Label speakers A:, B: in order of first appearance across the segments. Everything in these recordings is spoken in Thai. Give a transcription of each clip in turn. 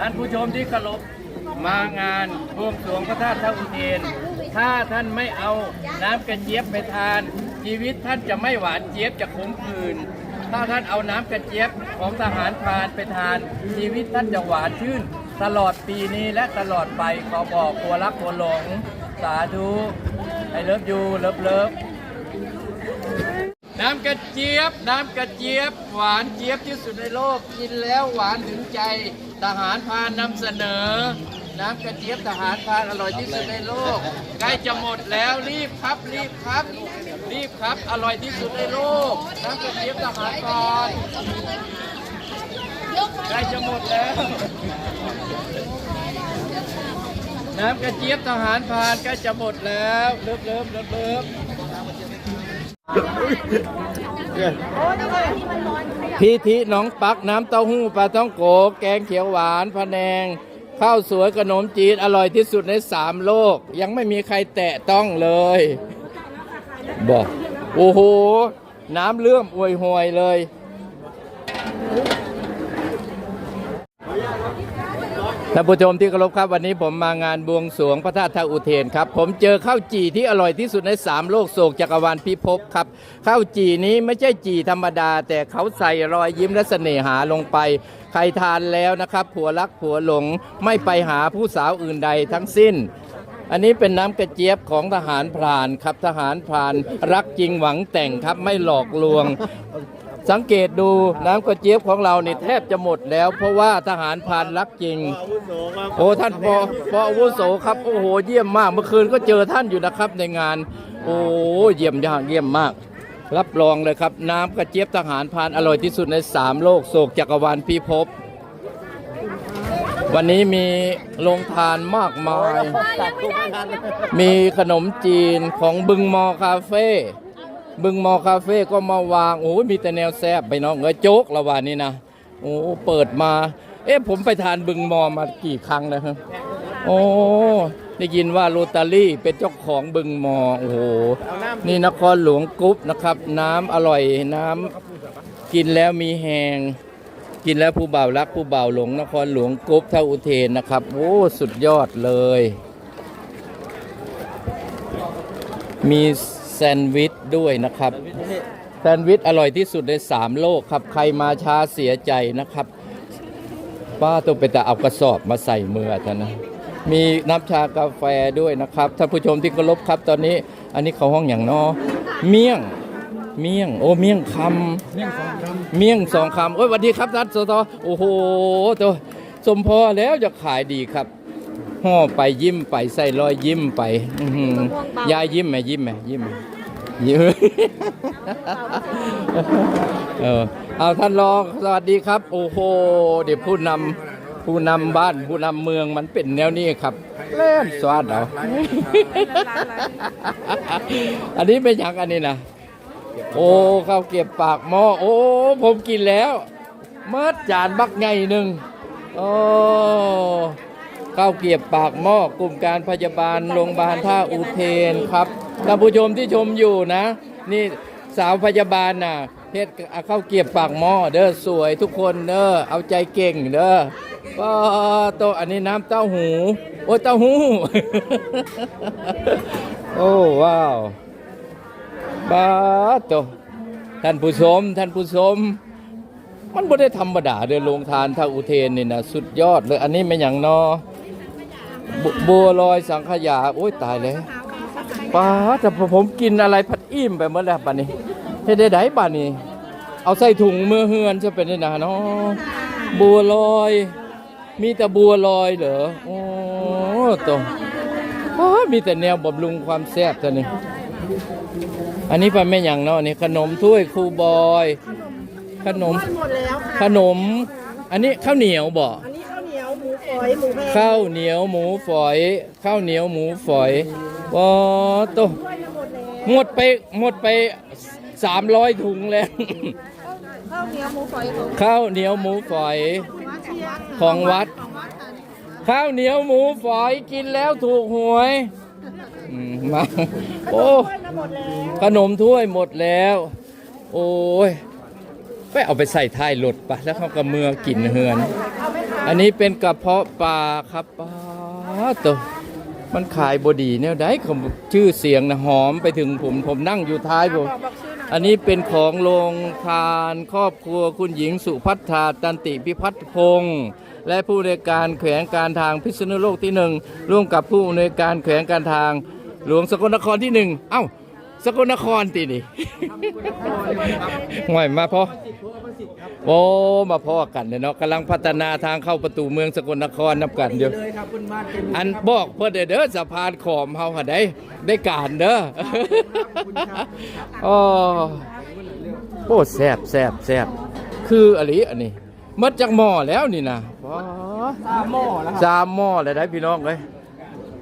A: ท่านผู้ชมที่เคารพมางานบวงสรวงพระธาตุท่าอุเทน ถ้าท่านไม่เอาน้ำกระเจี๊ยบไปทาน ชีวิตท่านจะไม่หวานเจี๊ยบจะขมขื่นถ้าท่านเอาน้ำกระเจี๊ยบของทหารพรานไปทาน ชีวิตท่านจะหวานชื่น ตลอดปีนี้และตลอดไปขอบอกครัวรักครัวหลง สาธุไอเลิฟยูเลิฟเลิฟน้ำกระเจี๊ยบ น้ำกระเจี๊ยบ หวานเจี๊ยบที่สุดในโลก กินแล้วหวานถึงใจ ทหารพานนำเสนอ น้ำกระเจี๊ยบทหารพานอร่อยที่สุดในโลก ใกล้จะหมดแล้วรีบครับรีบครับ รีบครับ อร่อยที่สุดในโลก น้ำกระเจี๊ยบทหารพานใกล้จะหมดแล้ว น้ำกระเจี๊ยบทหารพานใกล้จะหมดแล้วเลิฟเลิฟเลิฟเลิฟ พิธีหน้องปักน้ำเต้าหู้ปลาต้องโก แกงเขียวหวานพะแนง ข้าวสวยขนมจีนอร่อยที่สุดในสามโลก ยังไม่มีใครแตะต้องเลย บอก โอ้โห น้ำเลื่อมอวยหวยเลย ท่านผู้ชมที่เคารพครับวันนี้ผมมางานบวงสรวงพระธาตุท่าอุเทนครับ ผมเจอข้าวจี่ที่อร่อยที่สุดในสามโลกโศกจักรวาลพิภพครับข้าวจี่นี้ไม่ใช่จี่ธรรมดา แต่เขาใส่รอยยิ้มและเสน่หาลงไป ใครทานแล้วนะครับ ผัวรักผัวหลงไม่ไปหาผู้สาวอื่นใดทั้งสิ้น อันนี้เป็นน้ำกระเจี๊ยบของทหารพรานครับทหารพรานรักจริงหวังแต่งครับไม่หลอกลวง สังเกตดูน้ำกระเจี๊ยบของเราเนี่แทบจะหมดแล้ว เพราะว่าทหารพรานรักจริง โอ้ท่านพอพออาวุโสครับโอ้โหเยี่ยมมาก เมื่อคืนก็เจอท่านอยู่นะครับในงาน โอ้เยี่ยมยากเยี่ยมมาก รับรองเลยครับ น้ำกระเจี๊ยบทหารพรานอร่อยที่สุดในสามโลกโศกจักรวาลพิภพวันนี้มีโรงทานมากมาย มีขนมจีนของบึงมอคาเฟ่ บึงมอคาเฟ่ก็มาวางโอ้ยมีแต่แนวแซบไปน้องเอ้ยโจ๊กละวันนี้นะโอ้เปิดมา เอ๊ะผมไปทานบึงมอมากี่ครั้งแล้วครับโอ้ได้ยินว่าโรตารี่เป็นเจ้าของบึงมอโอ้โหนี่นครหลวงกรุ๊ปนะครับ น้ำอร่อยน้ำกินแล้วมีแหงกินแล้วผู้บ่าวรักผู้บ่าวหลงนครหลวงกรุ๊ปเท่าอุเทนนะครับ โอ้สุดยอดเลย มี ซนด์วิชด้วยนะครับ แซนด์วิชอร่อยที่สุดในสามโลกครับ ใครมาช้าเสียใจนะครับ ป้าต้องไปแต่เอากระสอบมาใส่มือท่านนะ มีน้ำชากาแฟด้วยนะครับท่านผู้ชมที่เคารพครับตอนนี้ อันนี้เขาห้องอย่างนอเมี่ยง เมี่ยง โอ้เมี่ยงคำเมี่ยงสองคำเมี่ยงสองคำโอ้ยสวัสดีครับท่านสตอโอ้โหตัวสมพอแล้วจะขายดีครับ ห่อไปยิ้มไปใส่รอยยิ้มไปอื้อหือยายยิ้มไหมยิ้มไหมยิ้มไหมยิ้ม เออเอาท่านรองสวัสดีครับ โอ้โหเดี๋ยวผู้นำผู้นำบ้านผู้นำเมืองมันเป็นแนวนี้ครับเล่นสวัสดเอาอันนี้เป็นอย่างอันนี้นะโอ้ข้าวเก็บปากหม้อโอ้ ผมกินแล้วเมื่อจานบักไงหนึ่งโอ้ ข้าวเก็บปากหม้อกลุ่มการพยาบาลโรงพยาบาลท่าอุเทนครับท่านผู้ชมที่ชมอยู่นะ นี่สาวพยาบาลน่ะเฮ็ดข้าวเก็บปากหม้อเด้อสวยทุกคนเด้อเอาใจเก่งเด้อก็โตอันนี้น้ำเต้าหู โอ้เต้าหู โอ้ว้าวบาโตท่านผู้ชมท่านผู้ชมมันไม่ได้ธรรมดาเดินลงทานท่าอุเทนนี่นะสุดยอดเลยอันนี้เป็นอย่างนอ บบัวลอยสังขยา โอ้ยตายแล้วป้าแต่ผมกินอะไรผัดอิ่มไปเมื่อไหร่ป่านนี้เฮ็ดได้ไดป่านนี้ เอาใส่ถุงมือเฮือนจะเป็นได้นะเนาะบัวลอย มีแต่บัวลอยเหรอโอ้ตรงอ้ามีแต่แนวบำรุงความแซ่บเท่านี้อันนี้เป็นแม่อย่างเนาะนี่ขนมถ้วยครูบอย ขนม
B: หมดแล้วค่ะ
A: ขนม อันนี้ข้าวเหนียวบ่
B: ฝอยหมูแพง
A: ข้าวเหนียวหมูฝอย ข้าวเหนียวหมูฝอยว้าโต
B: ถ้วยจะหมดแล้ว
A: หมดไปหมดไปสามร้อยถุงแล้ว
B: ข้าวเหนียวหมูฝอยของ
A: ข้าวเหนียวหมูฝอย
B: วัดเชียง
A: ของวัด
B: ของวัดค่ะ
A: ข้าวเหนียวหมูฝอยกินแล้วถูกหวยอืมมาโอ้
B: ถ้วยจะหมดแล้ว
A: ขนมถ้วยหมดแล้ว โอ้ยไปเอาไปใส่ท้ายรถปะแล้วเขาก็เมือกินเฮือน
B: เอาไหมคะ
A: อันนี้เป็นกระเพาะปลาครับปลาตัวมันขายบดีเนี่ยได้เขาชื่อเสียงนะหอมไปถึงผมผมนั่งอยู่ท้ายผม
B: บอกบอกชื่อหน่อย
A: อันนี้เป็นของโรงทานครอบครัวคุณหญิงสุพัฒนาตันติพิพัฒน์พงศ์และผู้ในวยการแขวงการทางพิษณุโลกที่หนึ่งร่วมกับผู้ในวยการแขวงการทางหลวงสกลนครที่หนึ่งเอ้า สกลนครตีนี่ห่วยมาพอโอ้มาพอกันเนี่ยเนาะกำลังพัฒนาทางเข้าประตูเมืองสกลนครนับกันเดียว
C: เลยครับคุณบ้านเป็น
A: อันบอกเพื่อเด้อสะพานขอมเฮาหาได้ได้การเด้อโอ้โอ้แซบแซบแซบคืออะไรอันนี้มัดจากหม้อแล้วนี่นะว้า
C: ตาหม้อแล้วครับ
A: สามหม้อเลยได้พี่น้องเลย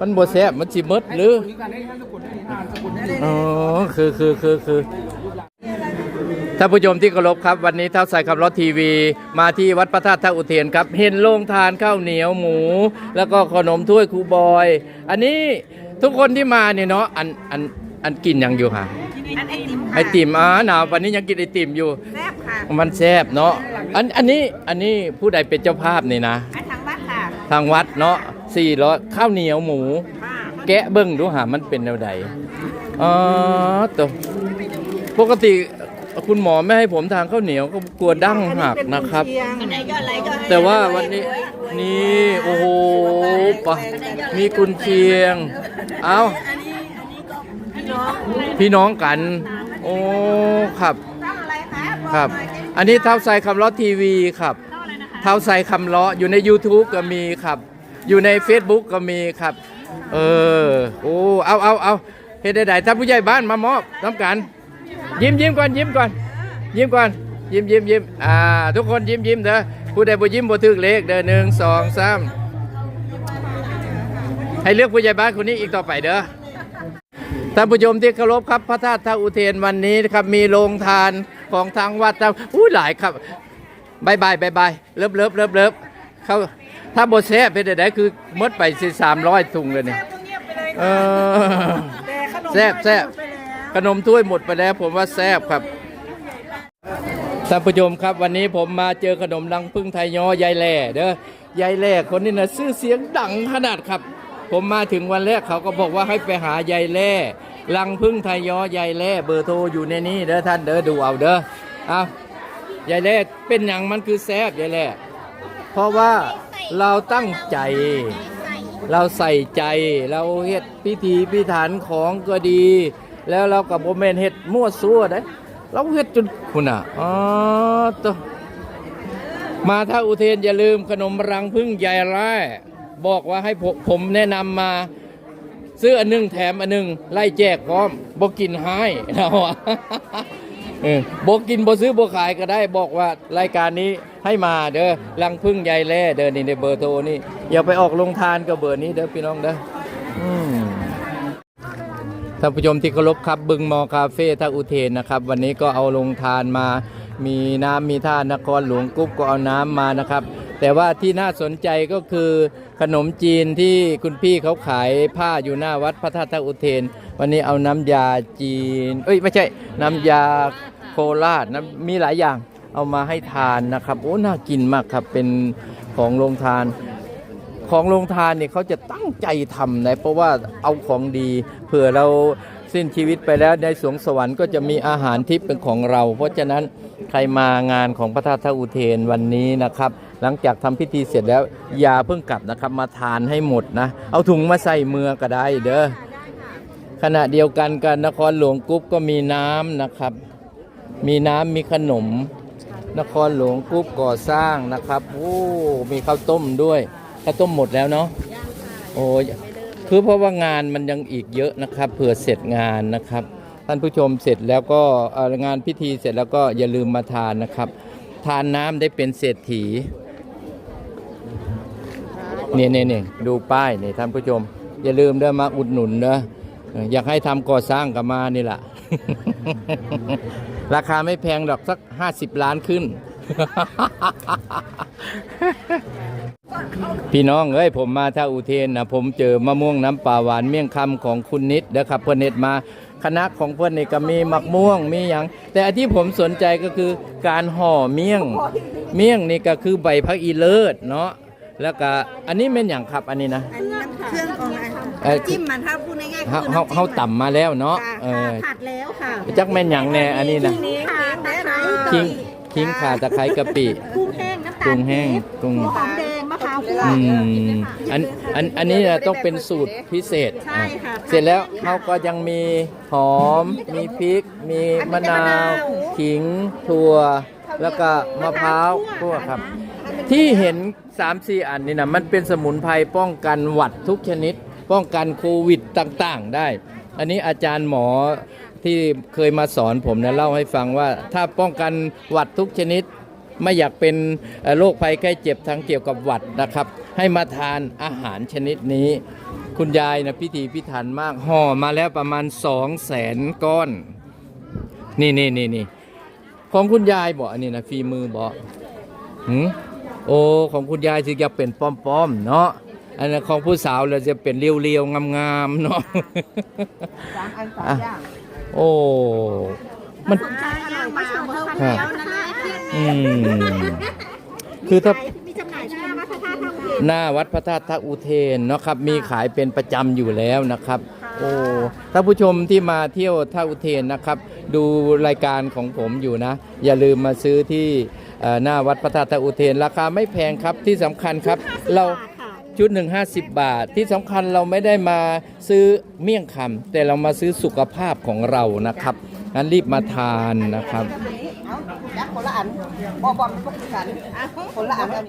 A: มันบ่แซบมันสิหมดหรือ
C: มีการให้ท่านสกุลให้อ่านสกุลให้
A: อ๋อ คือคือคือคือท่านผู้ชมที่เคารพครับ วันนี้เท่าใส่ขับรถทีวี มาที่วัดพระธาตุท่าอุเทนครับ เห็นโรงทานข้าวเหนียวหมู แล้วก็ขนมถ้วยครูบอย อันนี้ทุกคนที่มาเนี่ยเนาะอันอันอันกินยังอยู่ค่ะ
B: อันไอติม
A: ไอติมอ่าหนาววันนี้ยังกินไอติมอยู่
B: แซ่บค่ะ
A: มันแซ่บเนาะอันอันนี้อันนี้ผู้ใดเป็นเจ้าภาพนี่นะ
B: อันทางวัดค่ะ
A: ทางวัดเนาะ สี่ร้อยข้าวเหนียวหมู แกะเบิ้งดูหามันเป็นแนวใดอ๋อตัวปกติคุณหมอไม่ให้ผมทานข้าวเหนียวก็กลัวดั้งหักนะครับ แต่ว่าวันนี้นี่โอ้โหปะมีกุนเชียง เอาพี่น้องกัน โอ้ครับ
B: ค
A: รับ
B: อั
A: นนี้เท้าใส่คำล้อทีวีครับ เท้าใส่คำล้ออยู่ใน YouTube ก็มีครับ อยู่ใน Facebook ก็มีครับ เออ โอ้ เอาเอาเอาเฮ็ดได้ได้ถ้าผู้ใหญ่บ้านมามอบน้ำกัน ยิ้มยิ้มก่อนยิ้มก่อน ยิ้มก่อน ยิ้มยิ้มยิ้มอ่า ทุกคนยิ้มยิ้มเด้อผู้ใดบ่ยิ้มบ่ถึกเลขเด้อหนึ่งสองสามให้เลือกผู้ใหญ่บ้านคนนี้อีกต่อไปเด้อท่านผู้ชมที่เคารพครับพระธาตุท่าอุเทนวันนี้นะครับมีโรงทานของทางวัดทางอู้หลายครับบายบายบายบายเลิฟเลิฟเลิฟเลิฟเขา ถ้าบแซ่บเป็นได้คือหมดไปสิสามร้อยถุงเลยเนี่ย
B: เงียบไปเลย
A: เออ
B: แต่ขนม
A: แซ่บแซ่บ
B: ไปแล้ว
A: ขนมถ้วยหมดไปแล้วผมว่าแซ่บครับท่านผู้ชมครับวันนี้ผมมาเจอขนมรังพึ่งไทยย้อยายแหล่เด้อยายแหล่คนนี้นะชื่อเสียงดังขนาดครับ ผมมาถึงวันแรกเขาก็บอกว่าให้ไปหายายแหล่รังพึ่งไทยย้อยายแหล่เบอร์โทรอยู่ในนี้เด้อท่านเด้อดูเอาเด้อเอายายแหล่เป็นอย่างมันคือแซ่บยายแหล่ เพราะว่าเราตั้งใจ เราใส่ใจเราเฮ็ดพิธีพิถันของก็ดี แล้วเรากับโมเมนเฮ็ดมั่วซั่วได้เราเฮ็ดจนคุณอะอ๋อตัวมาถ้าอุเทนอย่าลืมขนมรังพึ่งยายแร่บอกว่าให้ผมผมแนะนำมาซื้ออันหนึงแถมอันหนึงไล่แจกพร้อมบอกกินให้เราอะบอกกินบ่ซื้อบ่ขายก็ได้บอกว่ารายการนี้ ให้มาเด้อรังพึ่งยายแล่เด้อนี่ในเบอร์โทรนี่อย่าไปออกลงทานกับเบอร์นี้เด้อพี่น้องเด้อท่านผู้ชมที่เคารพครับบึงมอคาเฟ่ท่าอุเทนนะครับ วันนี้ก็เอาลงทานมา มีน้ำมีท่านครหลวงกุ๊บก็เอาน้ำมานะครับ แต่ว่าที่น่าสนใจก็คือขนมจีนที่คุณพี่เขาขายผ้าอยู่หน้าวัดพระธาตุท่าอุเทน วันนี้เอาน้ำยาจีน เอ้ยไม่ใช่น้ำยาโคราชน้ำมีหลายอย่าง เอามาให้ทานนะครับ โอ้น่ากินมากครับเป็นของโรงทาน ของโรงทานเนี่ยเขาจะตั้งใจทำนะเพราะว่าเอาของดีเผื่อเราสิ้นชีวิตไปแล้วในสวงสวรรค์ก็จะมีอาหารทิพย์เป็นของเรา เพราะฉะนั้นใครมางานของพระธาตุท่าอุเทนวันนี้นะครับ หลังจากทำพิธีเสร็จแล้วอย่าเพิ่งกลับนะครับมาทานให้หมดนะ เอาถุงมาใส่มือก็ได้เด้อขณะเดียวกันกันนครหลวงกรุ๊ปก็มีน้ำนะครับ มีน้ำมีขนม นครหลวงกรุ๊ปก่อสร้างนะครับโอ้มีข้าวต้มด้วยข้าวต้มหมดแล้วเนาะโอ้ยคือเพราะว่างานมันยังอีกเยอะนะครับเผื่อเสร็จงานนะครับ ท่านผู้ชมเสร็จแล้วก็เอ่องานพิธีเสร็จแล้วก็อย่าลืมมาทานนะครับ ทานน้ำได้เป็นเศรษฐีเนี่ยเนี่ยเนี่ยดูป้ายเนี่ยท่านผู้ชม อย่าลืมเด้อมาอุดหนุนเด้อเอออยากให้ทำก่อสร้างกับมานี่แหละ ราคาไม่แพงดอกสัก 50 ล้านขึ้น พี่น้องเอ้ยผมมาท่าอุเทนนะผมเจอมะม่วงน้ำปลาหวานเมี่ยงคำของคุณนิดนะครับเพื่อนเน็ตมาคณะของเพื่อนนี่ก็มีมักม่วงมีอย่าง แต่อันที่ผมสนใจก็คือการห่อเมี่ยง เมี่ยงนี่ก็คือใบพักอีเลิศเนาะ แล้วก็อันนี้เป็นอย่างครับอันนี้นะ
B: อันนี้น้ำเครื่องของอะไรคะ
A: เอ่อ
B: จิ้มมันถ้าพูดง่ายๆ
A: เฮา
B: คือ
A: เฮา
B: น้ำจิ้ม
A: เฮาต่ำมาแล้วเนาะ
B: ค่ะ
A: เออ
B: ผัดแล้วค่ะ
A: จักแม่นหยังแน่อันนี้นะ
B: นี่ค่ะตะไคร้
A: ขิงขิงข่าตะไคร้กะปิ
B: กุ้งแห้งน้ำตาล
A: กุ้งแห้ง
B: ปี๊บ
A: กุ้ง
B: หัวหอมแดงมะพร้าวคั่ว
A: อืมอันอันอันนี้น่ะต้องเป็นสูตรพิเศษ
B: ใช่ค่ะ
A: อะเสร็จแล้วเขาก็ยังมีหอม มีพริก มีมะนาว ขิงถั่ว แล้วก็มะพร้าวคั่วครับ ที่เห็น 3 4 อันนี่นะมันเป็นสมุนไพรป้องกันหวัดทุกชนิด ป้องกันโควิดต่างๆ ได้ อันนี้อาจารย์หมอที่เคยมาสอนผมนะเล่าให้ฟังว่า ถ้าป้องกันหวัดทุกชนิด ไม่อยากเป็นโรคภัยไข้เจ็บทั้งเกี่ยวกับหวัดนะครับ ให้มาทานอาหารชนิดนี้ คุณยายนะพิธีพิถันมากห่อมาแล้วประมาณสองแสนก้อน นี่นี่นี่นี่ของคุณยายบอกอันนี้นะฝีมือบอกหืม โอ้ของคุณยายถึงจะเป็นป้อมๆเนาะอันนั้นของผู้สาวเราจะเป็นเรียวๆงามๆเนาะ
B: สามอันสาม
A: อะ
B: อย่าง
A: โอ้มัน
B: สนใจย่างมาเพิ่มข้าวเหนียวนะคะ
A: อืมคือถ้า
B: มีจำหน่ายที่หน้าวัดพระธาตุทองเท
A: หน้าวัดพระธาตุทักอุเทนเนาะครับ มีขายเป็นประจำอยู่แล้วนะครับ โอ้ถ้าผู้ชมที่มาเที่ยวท่าอุเทนนะครับ ดูรายการของผมอยู่นะ อย่าลืมมาซื้อที่ เอ่อหน้าวัดพระธาตุทักอุเทน ราคาไม่แพงครับที่สำคัญครับ เราชุดหนึ่ง50 บาท ที่สำคัญเราไม่ได้มาซื้อเมี่ยงคำแต่เรามาซื้อสุขภาพของเรานะครับงั้นรีบมาทานนะครับ
B: เอาจักคนละอันบ่บ่เป็นพวกฉันคนละอัน